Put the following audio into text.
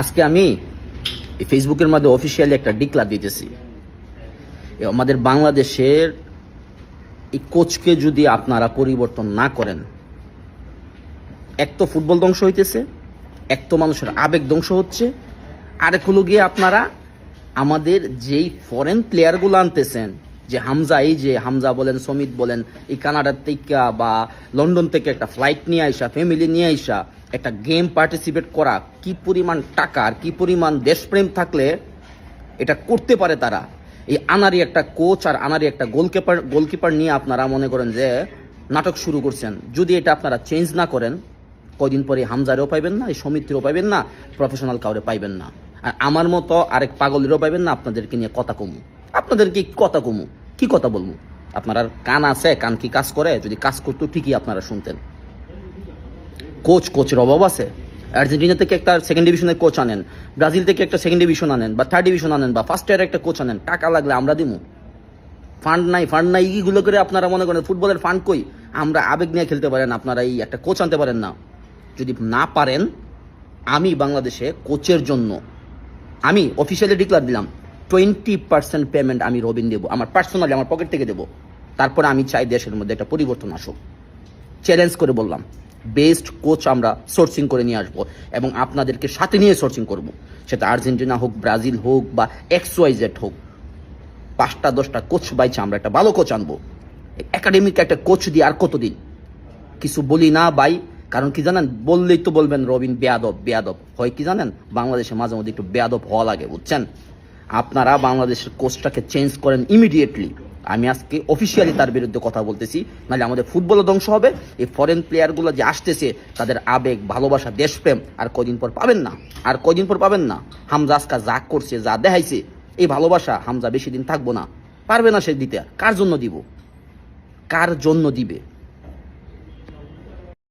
আজকে আমি ফেসবুকের মধ্যে অফিসিয়ালি একটা ডিক্লার দিতেছি। আমাদের বাংলাদেশের এই কোচকে যদি আপনারা পরিবর্তন না করেন, এক তো ফুটবল ধ্বংস হইতেছে, এক তো মানুষের আবেগ ধ্বংস হচ্ছে, আরেক হলো গিয়ে আপনারা আমাদের যেই ফরেন প্লেয়ারগুলো আনতেছেন যে হামজা, এই যে হামজা বলেন, সমিত বলেন, এই কানাডার থেকে বা লন্ডন থেকে একটা ফ্লাইট নিয়ে আইসা ফ্যামিলি নিয়ে আইসা, একটা গেম পার্টিসিপেট করা, কি পরিমাণ টাকা আর কি পরিমাণ দেশপ্রেম থাকলে এটা করতে পারে তারা? এই আনারি একটা কোচ আর আনারি একটা গোলকিপার গোলকিপার নিয়ে আপনারা মনে করেন যে নাটক শুরু করছেন। যদি এটা আপনারা চেঞ্জ না করেন কদিন পরে হামজারেও পাইবেন না, এই সমিতিরও পাইবেন না প্রফেশনাল কাউরে পাইবেন না। আর আমার মতো আরেক পাগলেরও পাইবেন না, আপনাদেরকে নিয়ে কথা কমু। আপনাদেরকে কথা কমু? কি কথা বলব? আপনার আর কান আছে, কান কি কাজ করে? যদি কাজ করতো ঠিকই আপনারা শুনতেন। কোচ, কোচের অভাব আছে। আর্জেন্টিনা থেকে একটা সেকেন্ড ডিভিশনের কোচ আনেন, ব্রাজিল থেকে একটা সেকেন্ড ডিভিশন আনেন, বা থার্ড ডিভিশন আনেন, বা ফার্স্ট ইয়ার একটা কোচ আনেন, টাকা লাগলে আমরা দিমু। ফান্ড নাই ফান্ড নাই, এইগুলো করে আপনারা মনে করেন ফুটবলের ফান্ড কই? আমরা আবেগ নিয়ে খেলতে পারেন, আপনারা এই একটা কোচ আনতে পারেন না। যদি না পারেন, আমি বাংলাদেশে কোচের জন্য, আমি অফিসিয়ালি ডিক্লার দিলাম টোয়েন্টি পার্সেন্ট পেমেন্ট আমি রবিন দেবো, আমার পার্সোনালি আমার পকেট থেকে দেবো। তারপরে আমি চাই দেশের মধ্যে একটা পরিবর্তন আসুক। চ্যালেঞ্জ করে বললাম বেস্ট কোচ আমরা সোর্সিং করে নিয়ে আসব এবং আপনাদেরকে সাথে নিয়ে সোর্সিং করব। সেটা আর্জেন্টিনা হোক, ব্রাজিল হোক বা এক্স ওয়াই জেড হোক। পাঁচটা, দশটা কোচ বাইছে আমরা একটা ভালো কোচ আনব। একাডেমিক একটা কোচ দিয়ে আর কতদিন? কিছু বলি না বাই কারণ কি জানেন? বললেই তো বলবেন রবিন, বেয়াদব বেয়াদব। হয় কি জানেন? বাংলাদেশে মাঝে মধ্যে একটু বেয়াদব হওয়া লাগে, বুঝছেন? আপনারা বাংলাদেশের কোচটাকে চেঞ্জ করেন ইমিডিয়েটলি আমি আজকে অফিসিয়ালি তার বিরুদ্ধে কথা বলতেছি, নাহলে আমাদের ফুটবলও ধ্বংস হবে। এই ফরেন প্লেয়ারগুলো যে আসতেছে, তাদের আবেগ, ভালোবাসা, দেশপ্রেম আর কদিন পর পাবেন না। আর কদিন পর পাবেন না। হামজা আজকা যা করছে, যা দেখাইছে, এই ভালোবাসা হামজা বেশি দিন থাকব না। পারবে না সে দিতে। কার জন্য দিব? কার জন্য দিবে?